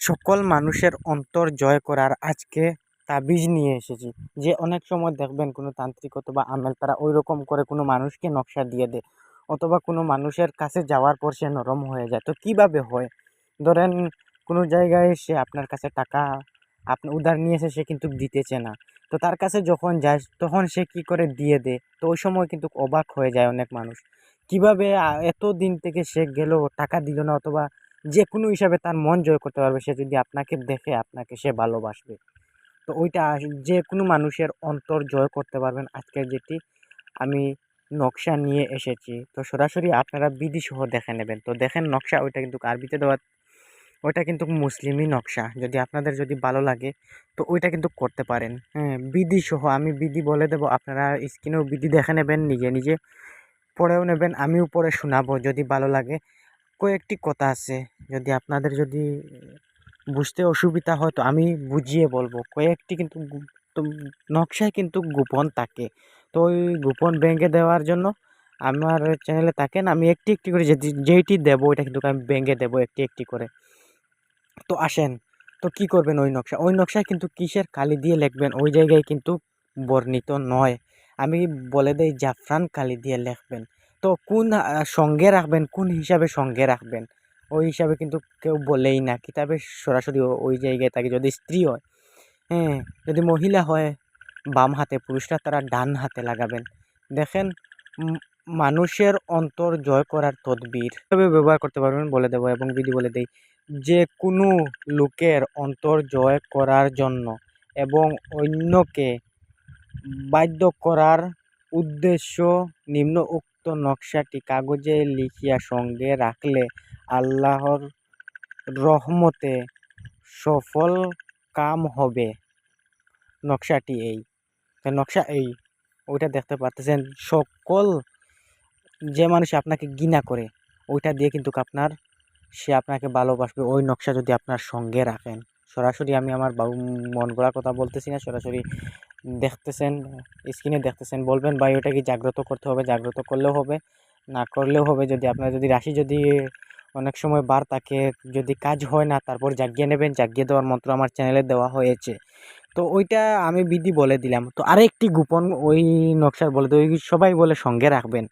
সকল মানুষের অন্তর জয় করার আজকে তাবিজ নিয়ে এসেছি। যে অনেক সময় দেখবেন কোনো তান্ত্রিক অথবা আমেল, তারা ওই রকম করে কোনো মানুষকে নকশা দিয়ে দেয় অথবা কোনো মানুষের কাছে যাওয়ার পর সে নরম হয়ে যায়। তো কীভাবে হয়? ধরেন কোনো জায়গায় সে আপনার কাছে টাকা, আপনি, উধার নিয়ে এসে সে কিন্তু দিতেছে না। তো তার কাছে যখন যায়, তখন সে কী করে দিয়ে দেয়? তো ওই সময় কিন্তু অবাক হয়ে যায় অনেক মানুষ। কীভাবে এত দিন থেকে সে গেল, টাকা দিল না অথবা যে কোনো হিসাবে তার মন জয় করতে পারবে, সে যদি আপনাকে দেখে আপনাকে সে ভালোবাসবে। তো ওইটা যে কোনো মানুষের অন্তর জয় করতে পারবেন। আজকের যেটি আমি নকশা নিয়ে এসেছি। তো সরাসরি আপনারা বিধিসহ দেখে নেবেন। তো দেখেন নকশা, ওইটা কিন্তু আরবিতে দেওয়া? ওইটা কিন্তু মুসলিমই নকশা। যদি আপনাদের যদি ভালো লাগে, তো ওইটা কিন্তু করতে পারেন। হ্যাঁ বিধিসহ আমি বিধি বলে দেবো। আপনারা স্ক্রিনেও বিধি দেখে নেবেন, নিজে নিজে পড়েও নেবেন, আমিও পড়ে শোনাবো। যদি ভালো লাগে কয়েকটি কথা আছে। যদি আপনাদের যদি বুঝতে অসুবিধা হয়, তো আমি বুঝিয়ে বলব। কয়েকটি কিন্তু নকশায় কিন্তু গোপন থাকে। তো ওই গোপন ব্যাঙ্কে দেওয়ার জন্য আমার চ্যানেলে থাকেন, আমি একটি একটি করে যেইটি দেবো, ওইটা কিন্তু আমি ব্যাঙ্কে দেবো একটি একটি করে। তো আসেন, তো কি করবেন ওই নকশা? ওই নকশায় কিন্তু কিসের কালি দিয়ে লিখবেন? ওই জায়গায় কিন্তু বর্ণিত নয়। আমি বলে দেই জাফরান কালি দিয়ে লিখবেন। তো কোন সঙ্গে রাখবেন, কোন হিসাবে সঙ্গে রাখবেন? ওই হিসাবে কিন্তু কেউ বলেই না। কিতাবে সরাসরি ওই জায়গায় থাকে। যদি স্ত্রী হয় হ্যাঁ যদি মহিলা হয়, বাম হাতে পুরুষরা তারা ডান হাতে লাগাবেন। দেখেন মানুষের অন্তর জয় করার তদবির। কীভাবে ব্যবহার করতে পারবেন বলে দেবো এবং বিধি বলে দেই। যে কোনো লোকের অন্তর জয় করার জন্য এবং অন্যকে বাধ্য করার উদ্দেশ্য নিম্ন উক্ত নকশাটি কাগজে লিখিয়া সঙ্গে রাখলে আল্লাহর রহমতে সফল কাম হবে। নকশাটি এই। নকশা এই। ওইটা দেখতে পারতেছেন সকল যে মানুষ আপনাকে ঘৃণা করে, ওইটা দিয়ে কিন্তু আপনার, সে আপনাকে ভালোবাসবে। ওই নকশা যদি আপনার সঙ্গে রাখেন। সরাসরি আমি আমার বাবু মন গড়া কথা বলতেছি না, সরাসরি দেখতেছেন, স্ক্রিনে দেখতেছেন, বলবেন, ভাই, ওটা কি জাগ্রত করতে হবে? জাগ্রত করলেও হবে, না করলেও হবে। যদি আপনার যদি রাশি যদি অনেক সময় বার থাকে, যদি কাজ হয় না, তারপর জাগিয়ে নেবেন। জাগিয়ে দেওয়ার মন্ত্র আমার চ্যানেলে দেওয়া হয়েছে। তো ওইটা আমি বিধি বলে দিলাম। তো আরেকটি গোপন ওই নকশার বলে ওই সবাই বলে সঙ্গে রাখবেন।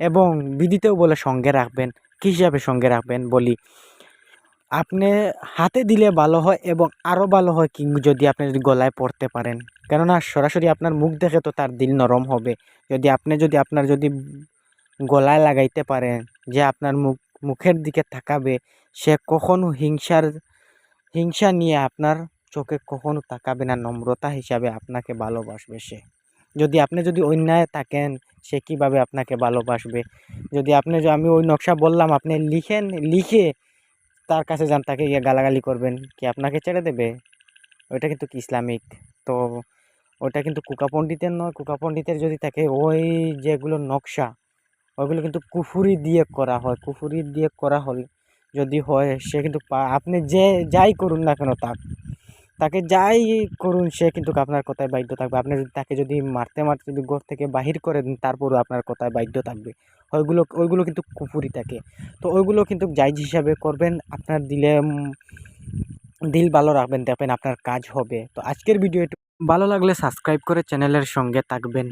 এবং বিধিতেও বলে সঙ্গে রাখবেন কী হিসাবে সঙ্গে রাখবেন বলি। আপনি হাতে দিলে ভালো হয় এবং আরও ভালো হয় কি যদি আপনি যদি গলায় পড়তে পারেন। কেননা সরাসরি আপনার মুখ দেখে তো তার দিল নরম হবে। যদি আপনি যদি আপনার যদি গলায় লাগাইতে পারেন যে আপনার মুখ, মুখের দিকে তাকাবে, সে কখনো হিংসার, হিংসা নিয়ে আপনার চোখে কখনো তাকাবে না, নম্রতা হিসাবে আপনাকে ভালোবাসবে সে। যদি আপনি যদি অন্যায় থাকেন, সে কীভাবে আপনাকে ভালোবাসবে? যদি আপনি আমি ওই নকশা বললাম, আপনি লিখেন, লিখে তার কাছে যান, তাকে গিয়ে গালাগালি করবেন, কি আপনাকে ছেড়ে দেবে? ওইটা কিন্তু ইসলামিক? তো ওটা কিন্তু কুকা পণ্ডিতের নয় কুকা পণ্ডিতের যদি থাকে, ওই যেগুলো নকশা, ওইগুলো কিন্তু কুফুরি দিয়ে করা হয়, কুফুরি দিয়ে করা হলে, যদি হয়, সে কিন্তু আপনি যে, যাই করুন না কেন তাক, তাকে যাই করুন, সে কিন্তু আপনার কথায় বাধ্য থাকবে। আপনি তাকে যদি মারতে মারতে যদি ঘর থেকে বাহির করে দেন, তারপরও আপনার কথায় বাধ্য থাকবে। ওইগুলো ওইগুলো কিন্তু কুপুরি থাকে। তো ওইগুলো কিন্তু জায়জ হিসাবে করবেন, আপনার দিলে দিল ভালো রাখবেন, দেখবেন আপনার কাজ হবে। তো আজকের ভিডিও ভালো লাগলে সাবস্ক্রাইব করে চ্যানেলের সঙ্গে থাকবেন।